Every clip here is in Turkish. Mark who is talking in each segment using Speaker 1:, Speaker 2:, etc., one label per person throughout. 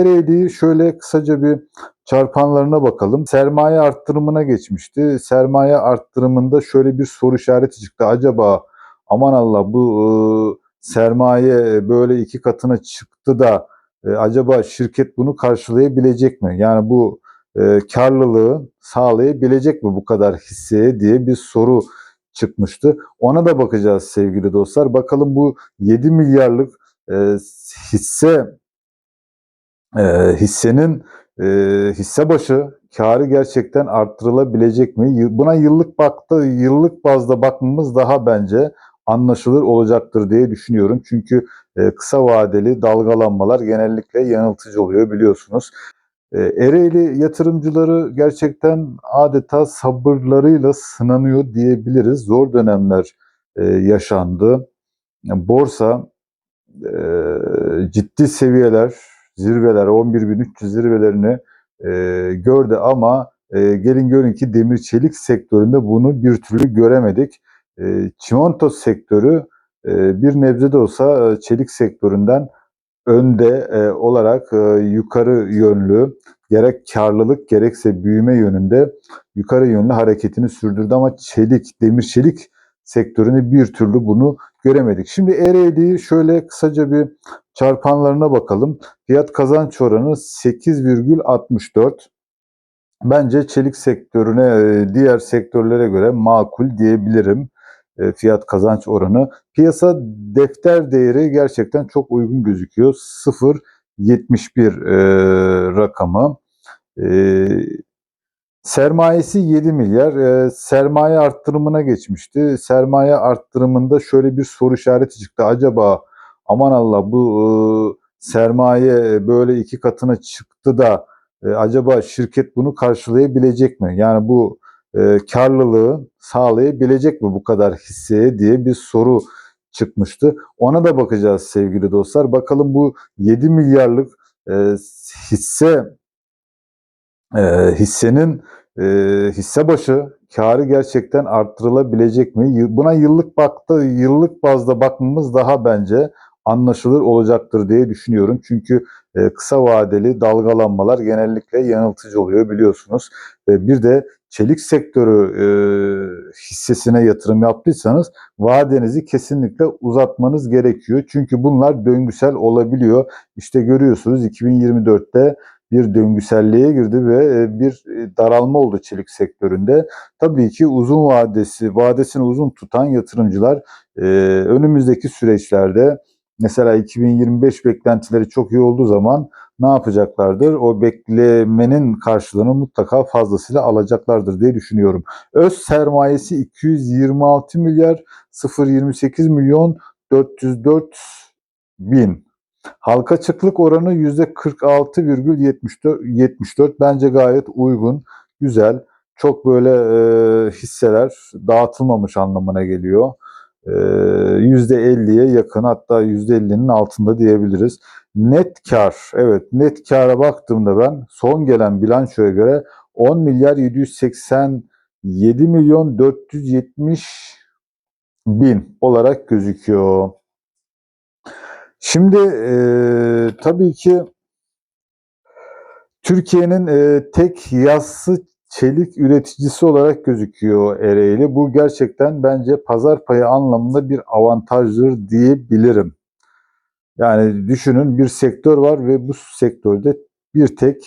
Speaker 1: Ereğli'yi şöyle kısaca bir çarpanlarına bakalım. Sermaye arttırımına geçmişti. Sermaye arttırımında şöyle bir soru işareti çıktı. Acaba aman Allah bu e, sermaye böyle iki katına çıktı da e, acaba şirket bunu karşılayabilecek mi? Yani bu e, karlılığı sağlayabilecek mi bu kadar hisseye diye bir soru çıkmıştı. Ona da bakacağız sevgili dostlar. Bakalım bu 7 milyarlık e, hisse e, hissenin e, hisse başı karı gerçekten arttırılabilecek mi? Buna yıllık baktı yıllık bazda bakmamız daha bence anlaşılır olacaktır diye düşünüyorum. Çünkü e, kısa vadeli dalgalanmalar genellikle yanıltıcı oluyor biliyorsunuz. E, Ereğli yatırımcıları gerçekten adeta sabırlarıyla sınanıyor diyebiliriz. Zor dönemler e, yaşandı. Borsa e, ciddi seviyeler, zirveler, 11.300 zirvelerini e, gördü ama e, gelin görün ki demir çelik sektöründe bunu bir türlü göremedik. E, çimento sektörü e, bir nebze de olsa e, çelik sektöründen önde e, olarak e, yukarı yönlü gerek karlılık gerekse büyüme yönünde yukarı yönlü hareketini sürdürdü ama çelik, demir çelik sektöründe bir türlü bunu göremedik. Şimdi Ereğli'yi şöyle kısaca bir çarpanlarına bakalım. Fiyat kazanç oranı 8,64. Bence çelik sektörüne e, diğer sektörlere göre makul diyebilirim e, fiyat kazanç oranı. Piyasa defter değeri gerçekten çok uygun gözüküyor. 0.71 e, rakamı. E, sermayesi 7 milyar. E, sermaye arttırımına geçmişti. Sermaye arttırımında şöyle bir soru işareti çıktı. Acaba aman Allah bu e, sermaye böyle iki katına çıktı da e, acaba şirket bunu karşılayabilecek mi? Yani bu e, karlılığı sağlayabilecek mi bu kadar hisseye diye bir soru çıkmıştı. Ona da bakacağız sevgili dostlar. Bakalım bu 7 milyarlık e, hisse e, hissenin e, hisse başı karı gerçekten arttırılabilecek mi? Buna yıllık baktı yıllık bazda bakmamız daha bence anlaşılır olacaktır diye düşünüyorum. Çünkü e, kısa vadeli dalgalanmalar genellikle yanıltıcı oluyor biliyorsunuz. Ve bir de çelik sektörü e, hissesine yatırım yaptıysanız vadenizi kesinlikle uzatmanız gerekiyor. Çünkü bunlar döngüsel olabiliyor. İşte görüyorsunuz 2024'te bir döngüselliğe girdi ve e, bir e, daralma oldu çelik sektöründe. Tabii ki uzun vadesi, vadesini uzun tutan yatırımcılar e, önümüzdeki süreçlerde mesela 2025 beklentileri çok iyi olduğu zaman ne yapacaklardır? O beklemenin karşılığını mutlaka fazlasıyla alacaklardır diye düşünüyorum. Öz sermayesi 226 milyar 028 milyon 404 bin. Halka açıklık oranı %46,74 74 bence gayet uygun, güzel. Çok böyle e, hisseler dağıtılmamış anlamına geliyor. E, %50'ye yakın hatta %50'nin altında diyebiliriz. Net kar, evet net kara baktığımda ben son gelen bilançoya göre 10 milyar 787 milyon 470 bin olarak gözüküyor. Şimdi e, tabii ki Türkiye'nin e, tek yassı çelik üreticisi olarak gözüküyor Ereğli. Bu gerçekten bence pazar payı anlamında bir avantajdır diyebilirim. Yani düşünün bir sektör var ve bu sektörde bir tek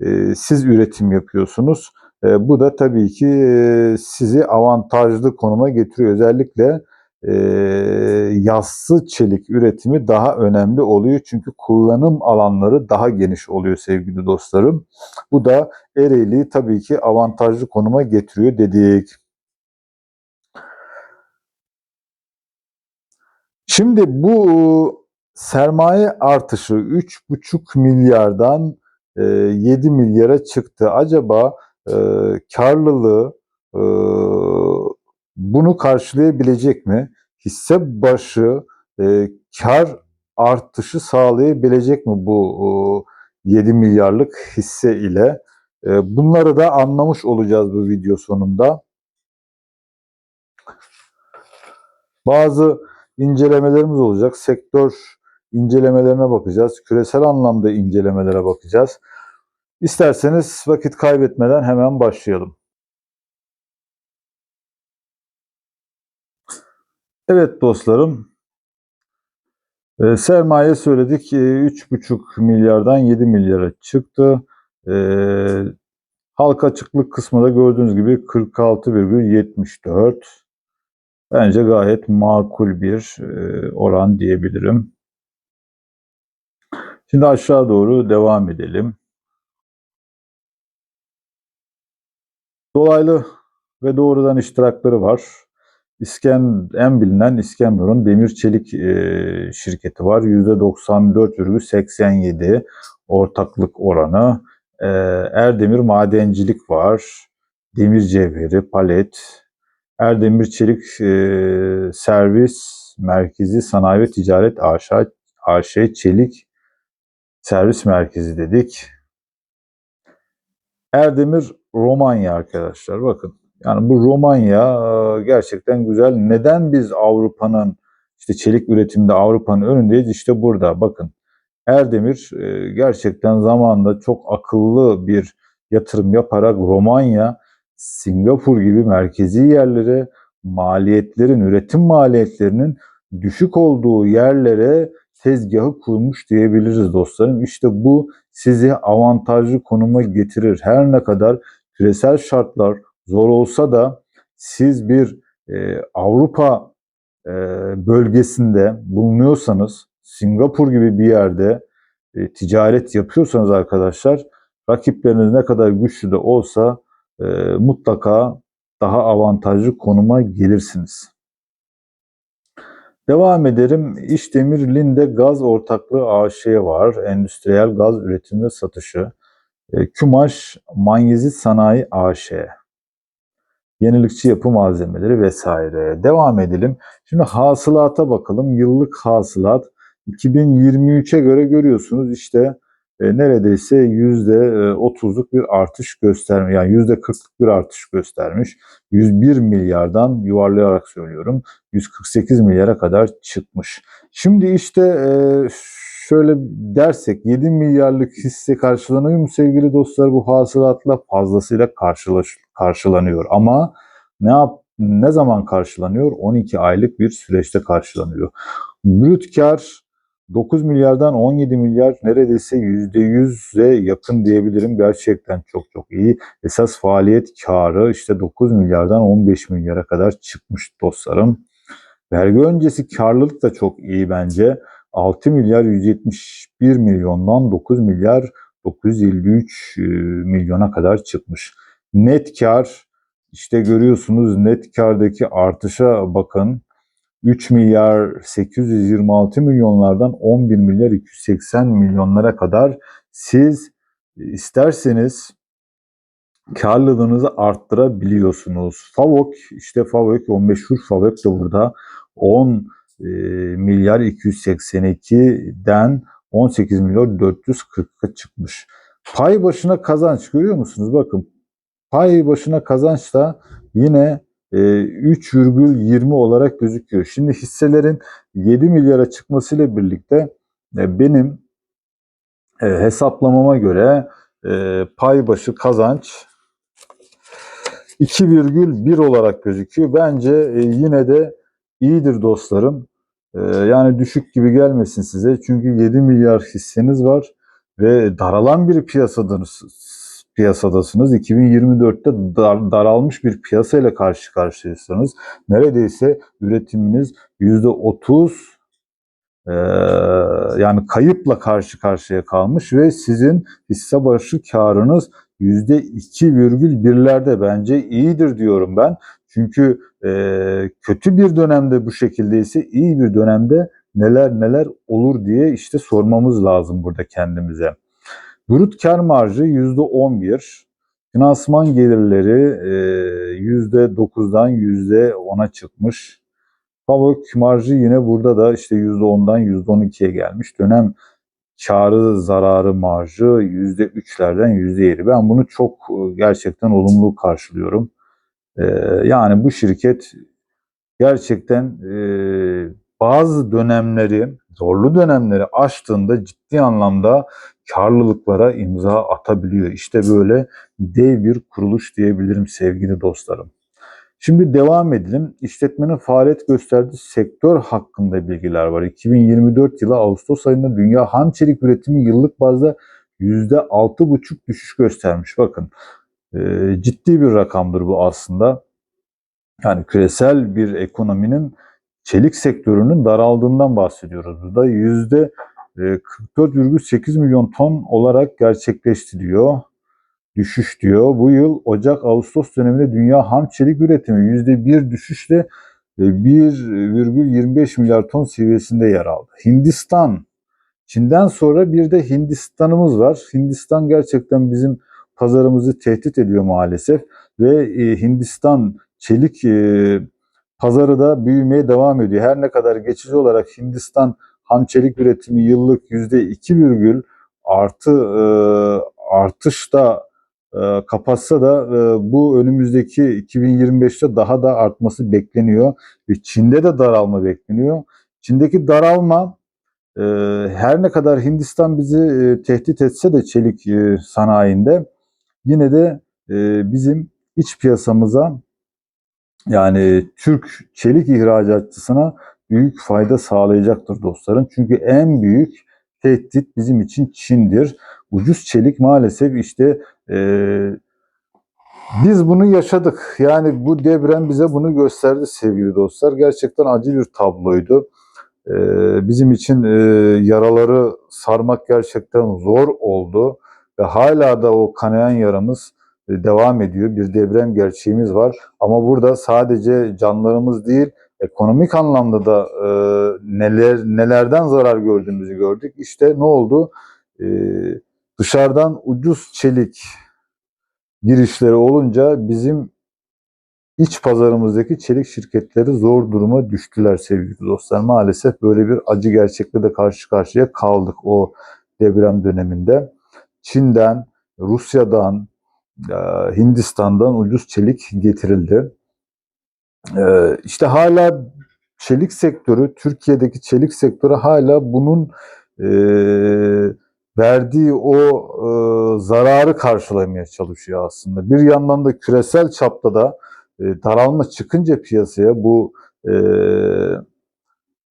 Speaker 1: e, siz üretim yapıyorsunuz. E, bu da tabii ki e, sizi avantajlı konuma getiriyor. Özellikle e, yassı çelik üretimi daha önemli oluyor. Çünkü kullanım alanları daha geniş oluyor sevgili dostlarım. Bu da Ereğli'yi tabii ki avantajlı konuma getiriyor dedik. Şimdi bu sermaye artışı 3,5 milyardan e, 7 milyara çıktı. Acaba e, karlılığı e, bunu karşılayabilecek mi? Hisse başı e, kar artışı sağlayabilecek mi bu e, 7 milyarlık hisse ile? E, bunları da anlamış olacağız bu video sonunda. Bazı incelemelerimiz olacak. Sektör incelemelerine bakacağız. Küresel anlamda incelemelere bakacağız. İsterseniz vakit kaybetmeden hemen başlayalım. Evet dostlarım, e, sermaye söyledik e, 3,5 milyardan 7 milyara çıktı. E, halka açıklık kısmında gördüğünüz gibi 46,74. Bence gayet makul bir e, oran diyebilirim. Şimdi aşağı doğru devam edelim. Dolaylı ve doğrudan iştirakları var. İsken, en bilinen İskenderun Demir Çelik e, şirketi var. %94,87 ortaklık oranı. E, Erdemir Madencilik var. Demir Cevheri, Palet. Erdemir Çelik e, Servis Merkezi Sanayi ve Ticaret AŞ, AŞ Çelik Servis Merkezi dedik. Erdemir Romanya arkadaşlar bakın. Yani bu Romanya e, gerçekten güzel. Neden biz Avrupa'nın işte çelik üretiminde Avrupa'nın önündeyiz? İşte burada bakın. Erdemir e, gerçekten zamanında çok akıllı bir yatırım yaparak Romanya, Singapur gibi merkezi yerlere maliyetlerin, üretim maliyetlerinin düşük olduğu yerlere tezgahı kurmuş diyebiliriz dostlarım. İşte bu sizi avantajlı konuma getirir. Her ne kadar küresel şartlar zor olsa da siz bir e, Avrupa e, bölgesinde bulunuyorsanız, Singapur gibi bir yerde e, ticaret yapıyorsanız arkadaşlar, rakipleriniz ne kadar güçlü de olsa e, mutlaka daha avantajlı konuma gelirsiniz. Devam ederim. İşdemir Linde Gaz Ortaklığı AŞ var. Endüstriyel gaz üretimi satışı. E, Kümaş Manyezit Sanayi AŞ. Yenilikçi yapı malzemeleri vesaire. Devam edelim. Şimdi hasılata bakalım. Yıllık hasılat 2023'e göre görüyorsunuz işte e, neredeyse %30'luk bir artış göstermiş. Yani %40'lık bir artış göstermiş. 101 milyardan yuvarlayarak söylüyorum 148 milyara kadar çıkmış. Şimdi işte e, şöyle dersek 7 milyarlık hisse karşılanıyor mu sevgili dostlar bu hasılatla fazlasıyla karşılaş, karşılanıyor. Ama ne yap ne zaman karşılanıyor? 12 aylık bir süreçte karşılanıyor. Brüt kar 9 milyardan 17 milyar neredeyse %100'e yakın diyebilirim. Gerçekten çok çok iyi. Esas faaliyet karı işte 9 milyardan 15 milyara kadar çıkmış dostlarım. Vergi öncesi karlılık da çok iyi bence. 6 milyar 171 milyondan 9 milyar 953 e, milyona kadar çıkmış. Net kar işte görüyorsunuz net kardaki artışa bakın. 3 milyar 826 milyonlardan 11 milyar 280 milyonlara kadar siz isterseniz karlılığınızı arttırabiliyorsunuz. Favok işte Favok o meşhur Favok da burada 10 e, milyar 282'den 18 milyar 440'a çıkmış. Pay başına kazanç görüyor musunuz? Bakın pay başına kazanç da yine 3,20 olarak gözüküyor. Şimdi hisselerin 7 milyara çıkmasıyla birlikte e, benim e, hesaplamama göre e, pay başı kazanç 2,1 olarak gözüküyor. Bence yine de iyidir dostlarım. Yani düşük gibi gelmesin size. Çünkü 7 milyar hisseniz var ve daralan bir piyasadasınız piyasadasınız. 2024'te dar, daralmış bir piyasayla karşı karşıyasınız. Neredeyse üretiminiz %30 e, yani kayıpla karşı karşıya kalmış ve sizin hisse başı karınız %2,1'lerde bence iyidir diyorum ben. Çünkü e, kötü bir dönemde bu şekildeyse iyi bir dönemde neler neler olur diye işte sormamız lazım burada kendimize. Brut kar marjı %11. Finansman gelirleri %9'dan %10'a çıkmış. Fabrik marjı yine burada da işte %10'dan %12'ye gelmiş. Dönem karı zararı marjı %3'lerden %7. Ben bunu çok gerçekten olumlu karşılıyorum. Yani bu şirket gerçekten bazı dönemleri zorlu dönemleri aştığında ciddi anlamda karlılıklara imza atabiliyor. İşte böyle dev bir kuruluş diyebilirim sevgili dostlarım. Şimdi devam edelim. İşletmenin faaliyet gösterdiği sektör hakkında bilgiler var. 2024 yılı Ağustos ayında dünya ham çelik üretimi yıllık bazda %6,5 düşüş göstermiş. Bakın e, ciddi bir rakamdır bu aslında. Yani küresel bir ekonominin çelik sektörünün daraldığından bahsediyoruz. Burada yüzde 44,8 milyon ton olarak gerçekleşti diyor. Düşüş diyor. Bu yıl Ocak-Ağustos döneminde dünya ham çelik üretimi yüzde bir düşüşle e, 1,25 milyar ton seviyesinde yer aldı. Hindistan, Çin'den sonra bir de Hindistan'ımız var. Hindistan gerçekten bizim pazarımızı tehdit ediyor maalesef ve e, Hindistan çelik e, pazarı da büyümeye devam ediyor. Her ne kadar geçici olarak Hindistan ham çelik üretimi yıllık yüzde iki virgül artı e, artışta e, kapatsa da bu önümüzdeki 2025'te daha da artması bekleniyor. Ve Çin'de de daralma bekleniyor. Çin'deki daralma her ne kadar Hindistan bizi tehdit etse de çelik sanayinde yine de e, bizim iç piyasamıza yani Türk çelik ihracatçısına büyük fayda sağlayacaktır dostlarım. Çünkü en büyük tehdit bizim için Çin'dir. Ucuz çelik maalesef işte e, biz bunu yaşadık. Yani bu deprem bize bunu gösterdi sevgili dostlar. Gerçekten acı bir tabloydu. E, bizim için e, yaraları sarmak gerçekten zor oldu. Ve hala da o kanayan yaramız e, devam ediyor. Bir deprem gerçeğimiz var. Ama burada sadece canlarımız değil, ekonomik anlamda da e, neler nelerden zarar gördüğümüzü gördük. İşte ne oldu? E, dışarıdan ucuz çelik girişleri olunca bizim iç pazarımızdaki çelik şirketleri zor duruma düştüler sevgili dostlar. Maalesef böyle bir acı gerçekle de karşı karşıya kaldık o deprem döneminde. Çin'den, Rusya'dan, e, Hindistan'dan ucuz çelik getirildi. E, işte hala çelik sektörü, Türkiye'deki çelik sektörü hala bunun e, verdiği o zararı karşılamaya çalışıyor aslında. Bir yandan da küresel çapta da daralma çıkınca piyasaya bu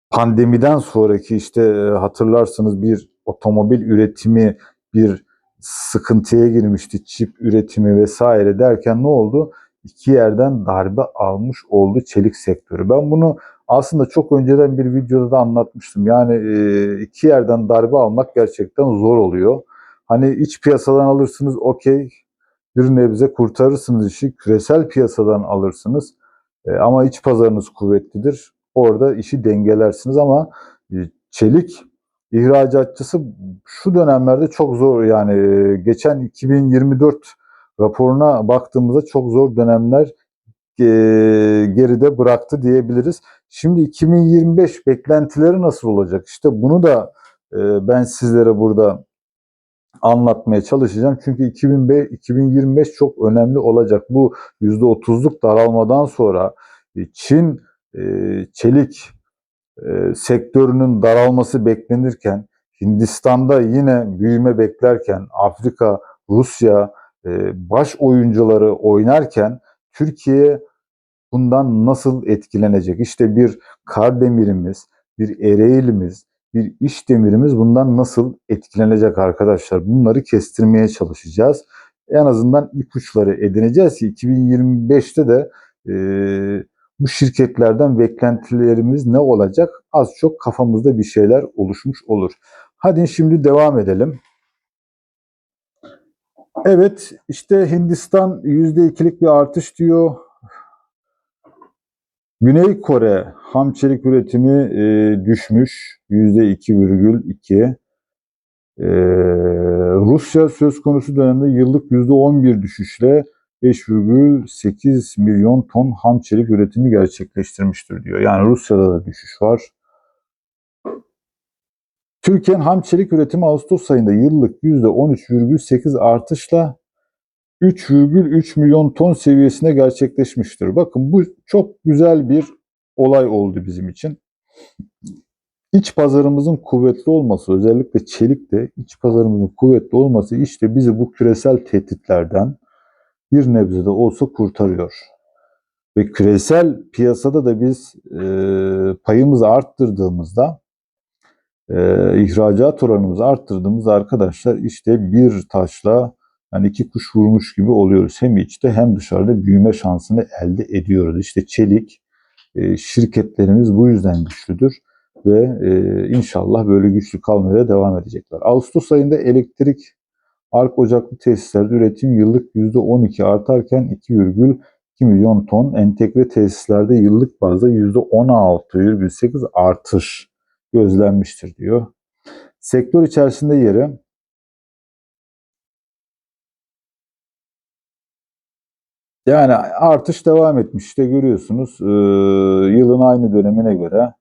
Speaker 1: pandemiden sonraki işte hatırlarsınız bir otomobil üretimi bir sıkıntıya girmişti. Çip üretimi vesaire derken ne oldu? İki yerden darbe almış oldu çelik sektörü. Ben bunu aslında çok önceden bir videoda da anlatmıştım. Yani e, iki yerden darbe almak gerçekten zor oluyor. Hani iç piyasadan alırsınız okey bir nebze kurtarırsınız işi. Küresel piyasadan alırsınız. E, ama iç pazarınız kuvvetlidir. Orada işi dengelersiniz ama e, çelik ihracatçısı şu dönemlerde çok zor yani e, geçen 2024 raporuna baktığımızda çok zor dönemler e, geride bıraktı diyebiliriz. Şimdi 2025 beklentileri nasıl olacak? İşte bunu da e, ben sizlere burada anlatmaya çalışacağım. Çünkü 2025 çok önemli olacak. Bu %30'luk daralmadan sonra Çin çelik sektörünün daralması beklenirken, Hindistan'da yine büyüme beklerken, Afrika, Rusya baş oyuncuları oynarken Türkiye bundan nasıl etkilenecek? İşte bir Kardemir'imiz, bir Ereğli'miz, bir iş demirimiz bundan nasıl etkilenecek arkadaşlar? Bunları kestirmeye çalışacağız. En azından ipuçları edineceğiz ki 2025'te de e, bu şirketlerden beklentilerimiz ne olacak? Az çok kafamızda bir şeyler oluşmuş olur. Hadi şimdi devam edelim. Evet işte Hindistan %2'lik bir artış diyor. Güney Kore ham çelik üretimi e, düşmüş %2,2. E, Rusya söz konusu dönemde yıllık %11 düşüşle 5,8 milyon ton ham çelik üretimi gerçekleştirmiştir diyor. Yani Rusya'da da düşüş var. Türkiye'nin ham çelik üretimi Ağustos ayında yıllık %13,8 artışla 3,3 milyon ton seviyesine gerçekleşmiştir. Bakın bu çok güzel bir olay oldu bizim için. İç pazarımızın kuvvetli olması, özellikle çelikte iç pazarımızın kuvvetli olması işte bizi bu küresel tehditlerden bir nebze de olsa kurtarıyor. Ve küresel piyasada da biz e, payımızı arttırdığımızda, e, ihracat oranımızı arttırdığımızda arkadaşlar işte bir taşla yani iki kuş vurmuş gibi oluyoruz. Hem içte hem dışarıda büyüme şansını elde ediyoruz. İşte çelik e, şirketlerimiz bu yüzden güçlüdür ve e, inşallah böyle güçlü kalmaya devam edecekler. Ağustos ayında elektrik ark ocaklı tesislerde üretim yıllık %12 artarken 2,2 milyon ton entegre tesislerde yıllık bazda %16,8 artış gözlenmiştir diyor. Sektör içerisinde yeri yani artış devam etmiş. İşte görüyorsunuz e, yılın aynı dönemine göre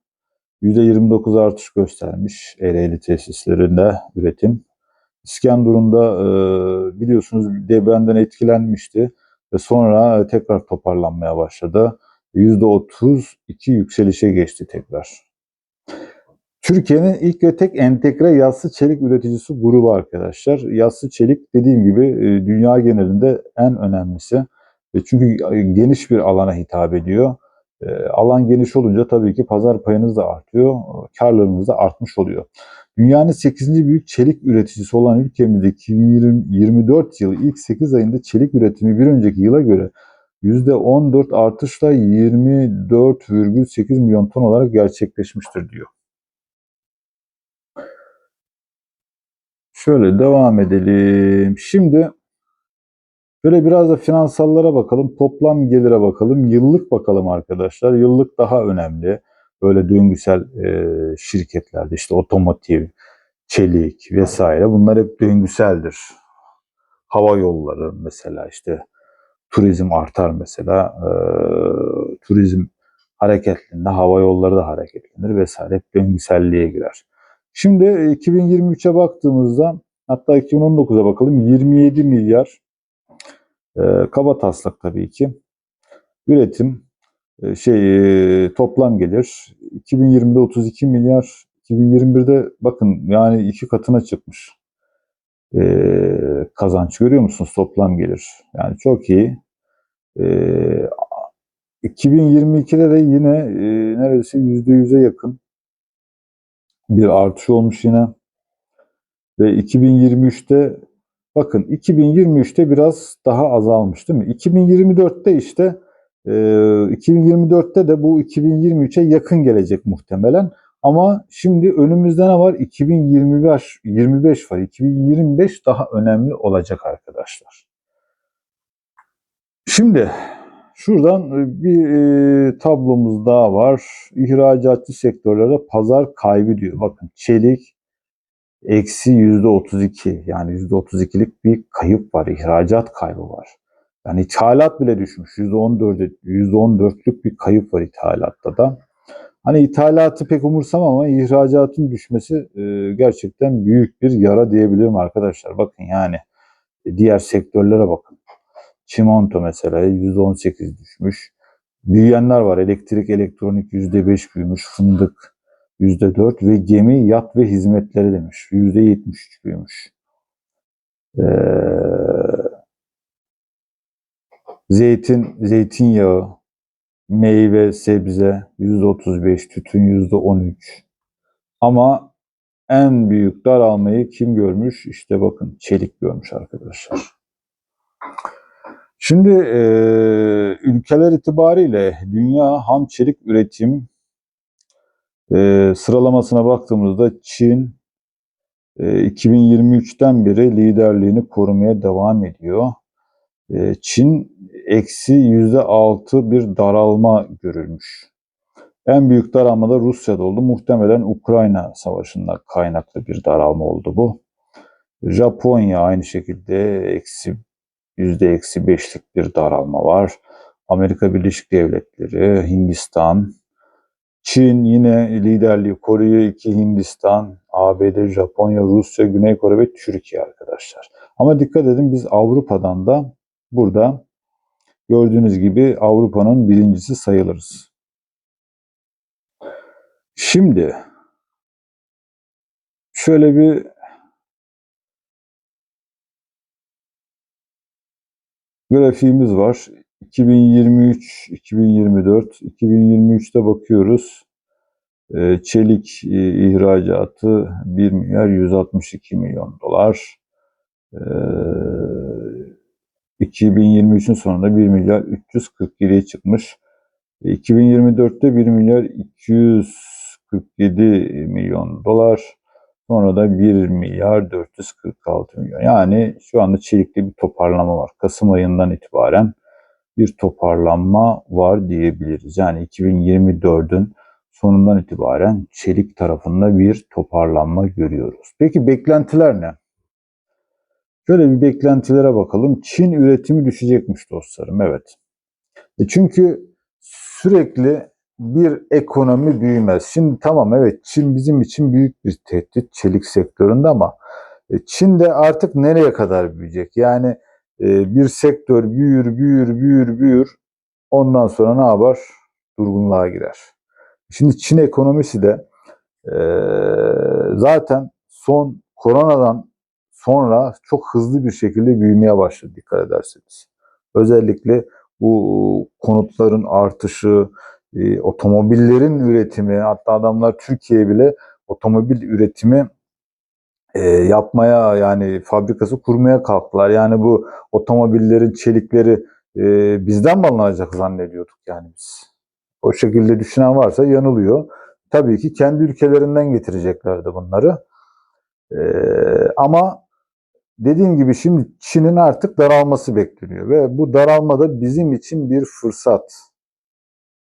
Speaker 1: %29 artış göstermiş Ereğli tesislerinde üretim. İskenderun'da e, biliyorsunuz depremden etkilenmişti ve sonra tekrar toparlanmaya başladı. %32 yükselişe geçti tekrar. Türkiye'nin ilk ve tek entegre yassı çelik üreticisi grubu arkadaşlar. Yassı çelik dediğim gibi e, dünya genelinde en önemlisi. E, çünkü geniş bir alana hitap ediyor. E, alan geniş olunca tabii ki pazar payınız da artıyor, karlarınız da artmış oluyor. Dünyanın 8. büyük çelik üreticisi olan ülkemizde 2024 yılı ilk 8 ayında çelik üretimi bir önceki yıla göre %14 artışla 24,8 milyon ton olarak gerçekleşmiştir diyor. Şöyle devam edelim. Şimdi Böyle biraz da finansallara bakalım, toplam gelire bakalım, yıllık bakalım arkadaşlar. Yıllık daha önemli. Böyle döngüsel e, şirketlerde işte otomotiv, çelik vesaire bunlar hep döngüseldir. Hava yolları mesela işte turizm artar mesela. E, turizm hareketliğinde hava yolları da hareketlenir vesaire hep döngüselliğe girer. Şimdi 2023'e baktığımızda hatta 2019'a bakalım 27 milyar e, kaba taslak tabii ki. Üretim şey e, toplam gelir 2020'de 32 milyar 2021'de bakın yani iki katına çıkmış. E, kazanç görüyor musunuz toplam gelir. Yani çok iyi. E, 2022'de de yine e, neredeyse %100'e yakın bir artış olmuş yine. Ve 2023'te Bakın 2023'te biraz daha azalmış değil mi? 2024'te işte e, 2024'te de bu 2023'e yakın gelecek muhtemelen. Ama şimdi önümüzde ne var? 2025 25 var. 2025 daha önemli olacak arkadaşlar. Şimdi şuradan bir e, tablomuz daha var. İhracatçı sektörlerde pazar kaybı diyor. Bakın çelik, eksi yüzde 32 yani yüzde 32'lik bir kayıp var, ihracat kaybı var. Yani ithalat bile düşmüş. Yüzde 14'e yüzde 14'lük bir kayıp var ithalatta da. Hani ithalatı pek umursamam ama ihracatın düşmesi e, gerçekten büyük bir yara diyebilirim arkadaşlar. Bakın yani e, diğer sektörlere bakın. Çimento mesela %18 düşmüş. Büyüyenler var. Elektrik, elektronik %5 büyümüş. Fındık, %4 ve gemi, yat ve hizmetleri demiş. %73 büyümüş. Ee, zeytin, zeytinyağı, meyve, sebze %35, tütün %13. Ama en büyük daralmayı kim görmüş? İşte bakın çelik görmüş arkadaşlar. Şimdi e, ülkeler itibariyle dünya ham çelik üretim e, sıralamasına baktığımızda Çin e, 2023'ten beri liderliğini korumaya devam ediyor. E, Çin eksi yüzde altı bir daralma görülmüş. En büyük daralma da Rusya'da oldu. Muhtemelen Ukrayna savaşında kaynaklı bir daralma oldu bu. Japonya aynı şekilde eksi yüzde eksi beşlik bir daralma var. Amerika Birleşik Devletleri, Hindistan, Çin yine liderliği koruyor. İki Hindistan, ABD, Japonya, Rusya, Güney Kore ve Türkiye arkadaşlar. Ama dikkat edin biz Avrupa'dan da burada gördüğünüz gibi Avrupa'nın birincisi sayılırız. Şimdi Şöyle bir grafiğimiz var. 2023, 2024, 2023'te bakıyoruz. Ee, Çelik e, ihracatı 1 milyar 162 milyon dolar. Ee, 2023'ün sonunda 1 milyar 347'ye çıkmış. 2024'te 1 milyar 247 milyon dolar. Sonra da 1 milyar 446 milyon. Yani şu anda çelikte bir toparlama var. Kasım ayından itibaren bir toparlanma var diyebiliriz. Yani 2024'ün sonundan itibaren çelik tarafında bir toparlanma görüyoruz. Peki beklentiler ne? Şöyle bir beklentilere bakalım. Çin üretimi düşecekmiş dostlarım. Evet. E çünkü sürekli bir ekonomi büyümez. Şimdi tamam evet Çin bizim için büyük bir tehdit çelik sektöründe ama e, Çin de artık nereye kadar büyüyecek? Yani e, bir sektör büyür, büyür, büyür, büyür. Ondan sonra ne yapar? Durgunluğa girer. Şimdi Çin ekonomisi de e, zaten son koronadan sonra çok hızlı bir şekilde büyümeye başladı dikkat ederseniz. Özellikle bu konutların artışı, e, otomobillerin üretimi, hatta adamlar Türkiye bile otomobil üretimi e, yapmaya yani fabrikası kurmaya kalktılar. Yani bu otomobillerin çelikleri e, bizden mi alınacak zannediyorduk yani biz. O şekilde düşünen varsa yanılıyor. Tabii ki kendi ülkelerinden getireceklerdi bunları. E, ama dediğim gibi şimdi Çin'in artık daralması bekleniyor ve bu daralma da bizim için bir fırsat.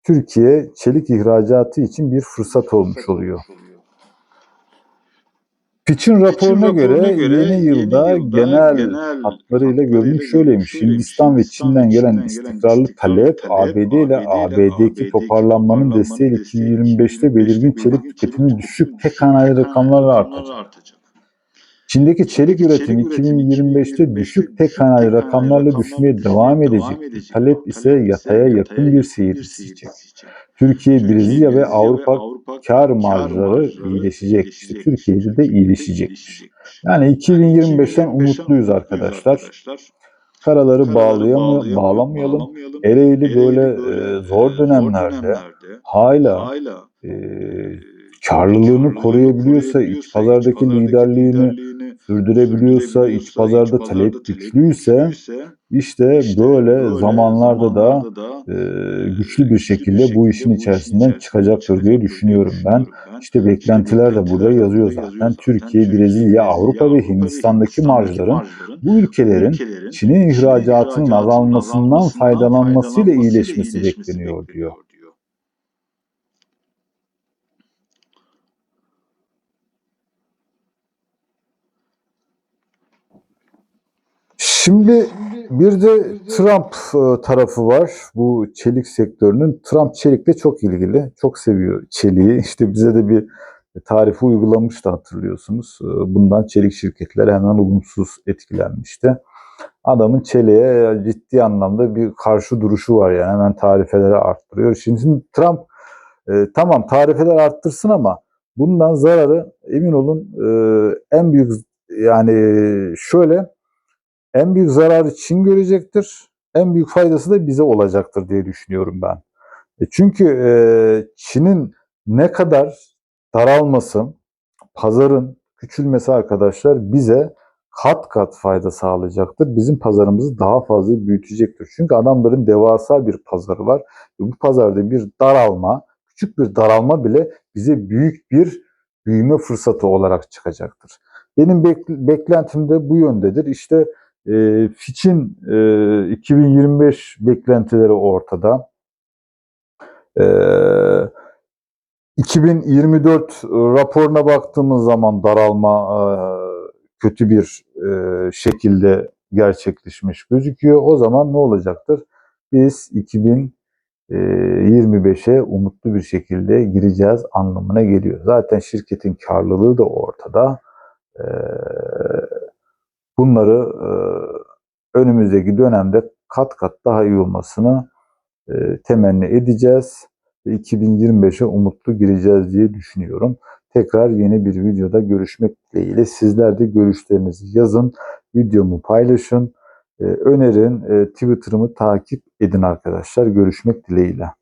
Speaker 1: Türkiye çelik ihracatı için bir fırsat olmuş oluyor. Fitch'in raporuna göre, yeni yılda, genel, hatlarıyla görünüş şöyleymiş. Hindistan ve Çin'den gelen istikrarlı talep ABD ile AB'deki toparlanmanın desteğiyle 2025'te belirgin çelik tüketimi düşük tek haneli rakamlarla artacak. Çin'deki çelik üretimi 2025'te düşük tek haneli rakamlarla düşmeye devam edecek. Talep ise yataya yakın bir seyir izleyecek. Türkiye, Brezilya ve Avrupa kar marjları iyileşecek. İşte Türkiye'de de iyileşecekmiş. Yani 2025'ten umutluyuz arkadaşlar. Karaları bağlayamı, bağlamayalım. Ereğli böyle e, zor dönemlerde hala e, karlılığını koruyabiliyorsa, iç pazardaki liderliğini sürdürebiliyorsa, iç pazarda talep güçlüyse işte böyle zamanlarda da e, güçlü bir şekilde bu işin içerisinden çıkacaktır diye düşünüyorum ben. İşte beklentiler de burada yazıyor zaten. Türkiye, Brezilya, Avrupa ve Hindistan'daki marjların bu ülkelerin Çin'in ihracatının azalmasından faydalanmasıyla iyileşmesi bekleniyor diyor. Şimdi bir de Trump e, tarafı var bu çelik sektörünün. Trump çelikle çok ilgili, çok seviyor çeliği. İşte bize de bir tarifi uygulamıştı hatırlıyorsunuz. E, Bundan çelik şirketleri hemen olumsuz etkilenmişti. Adamın çeliğe ciddi anlamda bir karşı duruşu var yani hemen tarifeleri arttırıyor. Şimdi, Trump e, tamam tarifeler arttırsın ama bundan zararı emin olun en büyük yani şöyle en büyük zararı Çin görecektir. En büyük faydası da bize olacaktır diye düşünüyorum ben. E çünkü e, Çin'in ne kadar daralması, pazarın küçülmesi arkadaşlar bize kat kat fayda sağlayacaktır. Bizim pazarımızı daha fazla büyütecektir. Çünkü adamların devasa bir pazarı var. Bu pazarda bir daralma, küçük bir daralma bile bize büyük bir büyüme fırsatı olarak çıkacaktır. Benim bek- beklentim de bu yöndedir. İşte e, Fitch'in e, 2025 beklentileri ortada. E, 2024 raporuna baktığımız zaman daralma e, kötü bir e, şekilde gerçekleşmiş gözüküyor. O zaman ne olacaktır? Biz 2025'e umutlu bir şekilde gireceğiz anlamına geliyor. Zaten şirketin karlılığı da ortada. Ee, bunları e, önümüzdeki dönemde kat kat daha iyi olmasını e, temenni edeceğiz ve 2025'e umutlu gireceğiz diye düşünüyorum. tekrar yeni bir videoda görüşmek dileğiyle. Sizler de görüşlerinizi yazın, videomu paylaşın, e, önerin, Twitter'ımı takip edin arkadaşlar. Görüşmek dileğiyle.